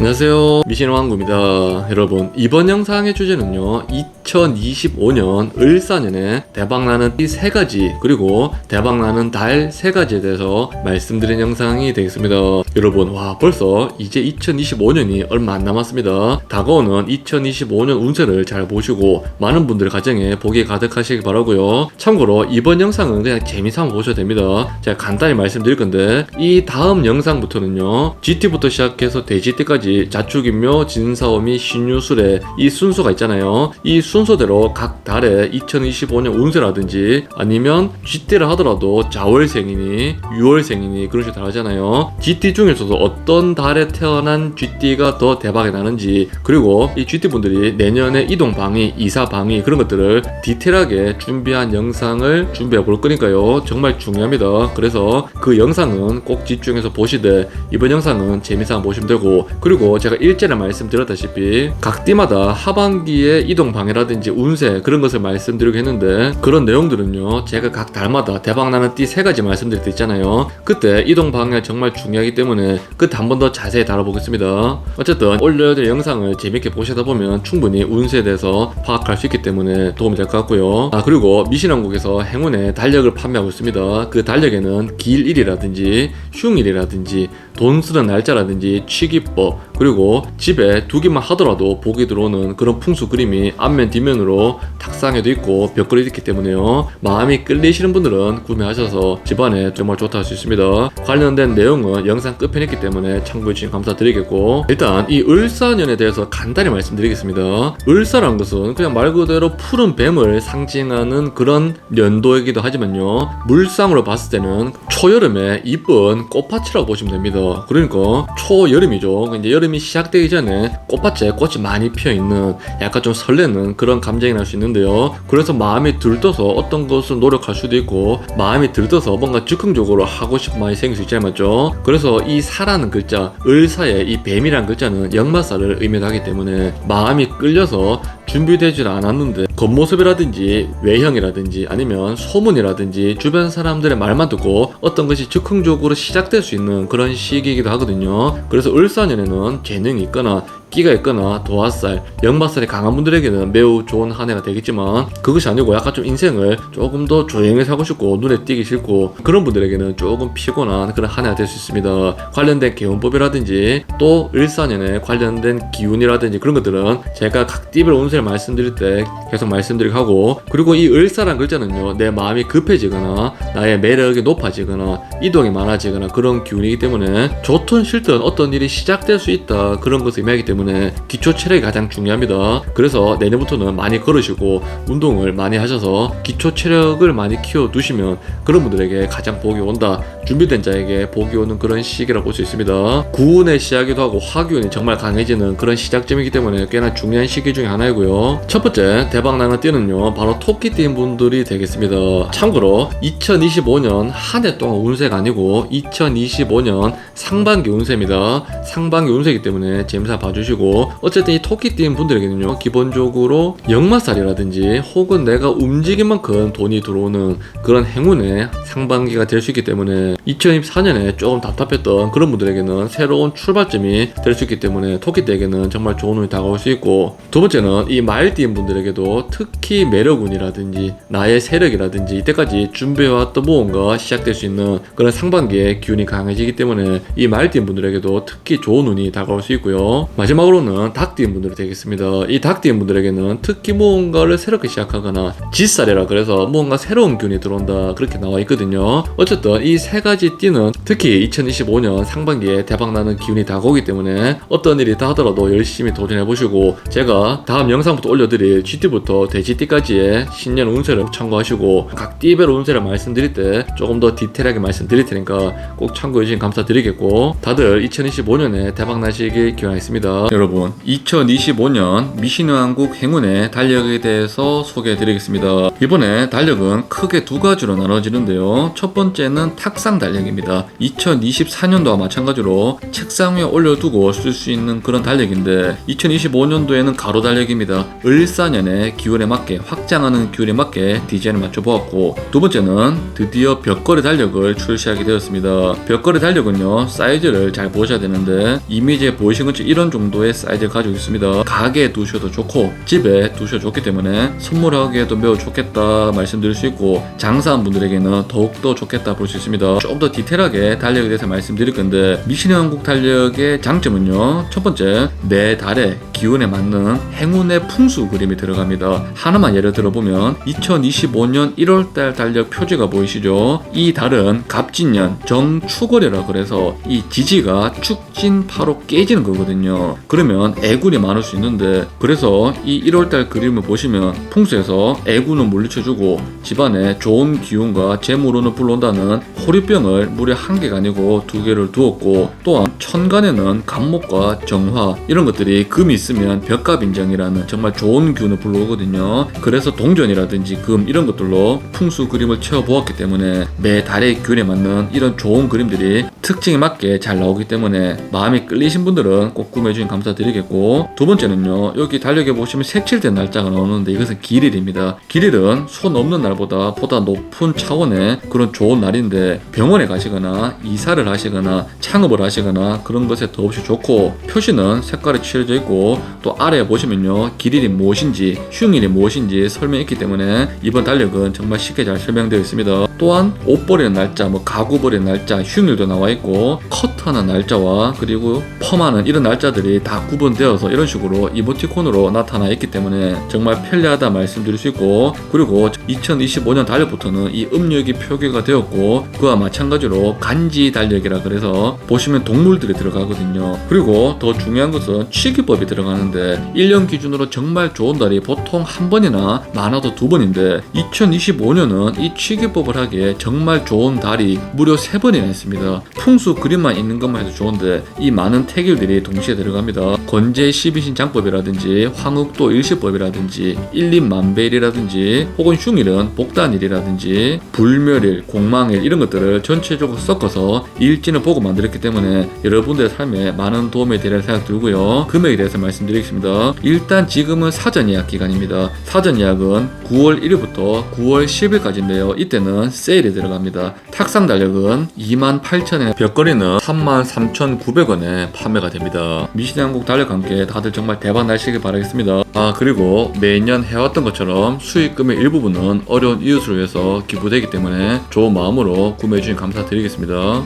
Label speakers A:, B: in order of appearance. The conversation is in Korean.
A: 안녕하세요. 미신왕구입니다. 여러분 이번 영상의 주제는요 2025년 을사년에 대박나는 이 세 가지 그리고 대박나는 달 세 가지에 대해서 말씀드린 영상이 되겠습니다. 여러분 와 벌써 이제 2025년이 얼마 안 남았습니다. 다가오는 2025년 운세를 잘 보시고 많은 분들 가정에 복이 가득하시길 바라고요. 참고로 이번 영상은 그냥 재미삼아 보셔도 됩니다. 제가 간단히 말씀드릴 건데 이 다음 영상부터는요 GT부터 시작해서 대GT까지 자축인묘 진사오미 신유술의 이 순서가 있잖아요 이 순서대로 각 달에 2025년 운세라든지 아니면 GT를 하더라도 자월생이니 6월생이니 그런 식으로 다르잖아요 GT 중에서도 어떤 달에 태어난 GT가 더 대박이 나는지 그리고 이 GT 분들이 내년에 이동 방위, 이사 방위 그런 것들을 디테일하게 준비한 영상을 준비해 볼 거니까요. 정말 중요합니다. 그래서 그 영상은 꼭 집중해서 보시되 이번 영상은 재미삼아 보시면 되고 그리고 제가 일전에 말씀드렸다시피 각 띠마다 하반기에 이동 방해라든지 운세 그런 것을 말씀드리고 했는데 그런 내용들은요. 제가 각 달마다 대박 나는 띠 세 가지 말씀드릴 때 있잖아요. 그때 이동 방해가 정말 중요하기 때문에 그때 한 번 더 자세히 다뤄보겠습니다. 어쨌든 올려드릴 영상을 재밌게 보시다 보면 충분히 운세에 대해서 파악할 수 있기 때문에 도움이 될 것 같고요. 아 그리고 미신왕국에서 행운의 달력을 판매하고 있습니다. 그 달력에는 길일이라든지 흉일이라든지 돈 쓰는 날짜라든지 취기법 그리고 집에 두기만 하더라도 복이 들어오는 그런 풍수 그림이 앞면 뒷면으로 탁상에도 있고 벽걸이 있기 때문에요. 마음이 끌리시는 분들은 구매하셔서 집안에 정말 좋다 할 수 있습니다. 관련된 내용은 영상 끝편에 있기 때문에 참고해 주시면 감사드리겠고 일단 이 을사년에 대해서 간단히 말씀드리겠습니다. 을사란 것은 그냥 말 그대로 푸른 뱀을 상징하는 그런 연도이기도 하지만요. 물상으로 봤을 때는 초여름에 이쁜 꽃밭이라고 보시면 됩니다. 그러니까 초여름이죠. 이제 여름 이 시작되기 전에 꽃밭에 꽃이 많이 피어 있는 약간 좀 설레는 그런 감정이 날 수 있는데요. 그래서 마음이 들떠서 어떤 것을 노력할 수도 있고 마음이 들떠서 뭔가 즉흥적으로 하고 싶은 마음이 생길 수 있잖아요, 맞죠? 그래서 이 사라는 글자, 을사에 이 뱀이라는 글자는 역마사를 의미하기 때문에 마음이 끌려서 준비되질 않았는데 겉모습이라든지 외형이라든지 아니면 소문이라든지 주변 사람들의 말만 듣고 어떤 것이 즉흥적으로 시작될 수 있는 그런 시기이기도 하거든요. 그래서 을사년에는 재능이 있거나 끼가 있거나 도화살, 역마살이 강한 분들에게는 매우 좋은 한 해가 되겠지만 그것이 아니고 약간 좀 인생을 조금 더 조용히 살고 싶고 눈에 띄기 싫고 그런 분들에게는 조금 피곤한 그런 한 해가 될 수 있습니다. 관련된 개운법이라든지 또 을사년에 관련된 기운이라든지 그런 것들은 제가 각 띠별 운세를 말씀드릴 때 계속 말씀드리고 하고 그리고 이 을사란 글자는요 내 마음이 급해지거나 나의 매력이 높아지거나 이동이 많아지거나 그런 기운이기 때문에 좋든 싫든 어떤 일이 시작될 수 있다 그런 것을 의미하기 때문에 기초 체력이 가장 중요합니다. 그래서 내년부터는 많이 걸으시고 운동을 많이 하셔서 기초 체력을 많이 키워 두시면 그런 분들에게 가장 복이 온다. 준비된 자에게 복이 오는 그런 시기라고 볼 수 있습니다. 구운의 시작이기도 하고 화기운이 정말 강해지는 그런 시작점이기 때문에 꽤나 중요한 시기 중에 하나이고요. 첫 번째 대박나는 띠는요 바로 토끼띠인 분들이 되겠습니다. 참고로 2025년 한 해 동안 운세가 아니고 2025년 상반기 운세입니다. 상반기 운세이기 때문에 재미삼아 봐주시고 어쨌든 이 토끼띠인 분들에게는요 기본적으로 역마살이라든지 혹은 내가 움직인 만큼 돈이 들어오는 그런 행운의 상반기가 될 수 있기 때문에 2024년에 조금 답답했던 그런 분들에게는 새로운 출발점이 될 수 있기 때문에 토끼띠에게는 정말 좋은 운이 다가올 수 있고 두 번째는 이 말띠인 분들에게도 특히 매력운이라든지 나의 세력이라든지 이때까지 준비해왔던 무언가 시작될 수 있는 그런 상반기에 기운이 강해지기 때문에 이 말띠인 분들에게도 특히 좋은 운이 다가올 수 있고요. 마지막 으로는 닭띠인 분들이 되겠습니다. 이 닭띠인 분들에게는 특히 무언가를 새롭게 시작하거나 짓살이라 그래서 무언가 새로운 기운이 들어온다 그렇게 나와 있거든요. 어쨌든 이 세 가지 띠는 특히 2025년 상반기에 대박나는 기운이 다가오기 때문에 어떤 일이 다 하더라도 열심히 도전해보시고 제가 다음 영상부터 올려드릴 GT부터 대GT까지의 신년 운세를 참고하시고 각 띠별 운세를 말씀드릴 때 조금 더 디테일하게 말씀드릴 테니까 꼭 참고해주시면 감사드리겠고 다들 2025년에 대박나시길 기원하겠습니다 여러분 2025년 미신왕국 행운의 달력에 대해서 소개해 드리겠습니다 이번에 달력은 크게 두 가지로 나눠지는데요 첫 번째는 탁상 달력입니다 2024년도와 마찬가지로 책상 위에 올려두고 쓸 수 있는 그런 달력인데 2025년도에는 가로 달력입니다. 을사년의 기운에 맞게 확장하는 기운에 맞게 디자인을 맞춰보았고 두 번째는 드디어 벽걸이 달력을 출시하게 되었습니다. 벽걸이 달력은요 사이즈를 잘 보셔야 되는데 이미지에 보이신 것처럼 이런 정도 의 사이즈를 가지고 있습니다. 가게에 두셔도 좋고 집에 두셔도 좋기 때문에 선물하기에도 매우 좋겠다 말씀드릴 수 있고 장사한 분들에게는 더욱더 좋겠다 볼 수 있습니다. 좀더 디테일하게 달력에 대해서 말씀드릴 건데 미신의 왕국 달력의 장점은요 첫 번째 매 달의 기운에 맞는 행운의 풍수 그림이 들어갑니다. 하나만 예를 들어보면 2025년 1월달 달력 표지가 보이시죠? 이 달은 갑진년 정축월이라 그래서 이 지지가 축진파로 깨지는 거거든요. 그러면 애군이 많을 수 있는데 그래서 이 1월달 그림을 보시면 풍수에서 애군은 물리쳐주고 집안에 좋은 기운과 재물운을 불러온다는 호리병을 무려 한 개가 아니고 두 개를 두었고 또한 천간에는 간목과 정화 이런 것들이 금이 있으면 벽갑인정이라는 정말 좋은 기운을 불러오거든요. 그래서 동전이라든지 금 이런 것들로 풍수 그림을 채워보았기 때문에 매 달의 기운에 맞는 이런 좋은 그림들이 특징에 맞게 잘 나오기 때문에 마음이 끌리신 분들은 꼭 구매해 주신 감 사드리겠고 두 번째는요 여기 달력에 보시면 색칠된 날짜가 나오는데 이것은 길일입니다. 길일은 손 없는 날보다 보다 높은 차원의 그런 좋은 날인데 병원에 가시거나 이사를 하시거나 창업을 하시거나 그런 것에 더없이 좋고 표시는 색깔이 칠해져 있고 또 아래에 보시면요 길일이 무엇인지 흉일이 무엇인지 설명이 있기 때문에 이번 달력은 정말 쉽게 잘 설명되어 있습니다. 또한 옷 버리는 날짜, 뭐 가구 버리는 날짜, 흉일도 나와 있고 커트하는 날짜와 그리고 펌하는 이런 날짜들이 다 구분되어서 이런 식으로 이모티콘으로 나타나 있기 때문에 정말 편리하다 말씀드릴 수 있고 그리고 2025년 달력부터는 이 음력이 표기가 되었고 그와 마찬가지로 간지 달력이라 그래서 보시면 동물들이 들어가거든요. 그리고 더 중요한 것은 취기법이 들어가는데 1년 기준으로 정말 좋은 달이 보통 한 번이나 많아도 두 번인데 2025년은 이 취기법을 하기에 정말 좋은 달이 무려 세 번이나 있습니다. 풍수 그림만 있는 것만 해도 좋은데 이 많은 태길들이 동시에 들어갑니다. 건재 12신 장법이라든지 황흑도 일시법이라든지 일림만배일이라든지 혹은 흉일은 복단일이라든지 불멸일, 공망일 이런 것들을 전체적으로 섞어서 일진을 보고 만들었기 때문에 여러분들의 삶에 많은 도움이 되리라 생각 들고요. 금액에 대해서 말씀드리겠습니다. 일단 지금은 사전 예약 기간입니다. 사전 예약은 9월 1일부터 9월 10일까지인데요. 이때는 세일이 들어갑니다. 탁상 달력은 28,000원, 벽걸이는 33,900원에 판매가 됩니다. 미신 한국 달력과 함께 다들 정말 대박 나시길 바라겠습니다. 아 그리고 매년 해왔던 것처럼 수익금의 일부분은 어려운 이웃을 위해서 기부되기 때문에 좋은 마음으로 구매해주신 감사드리겠습니다.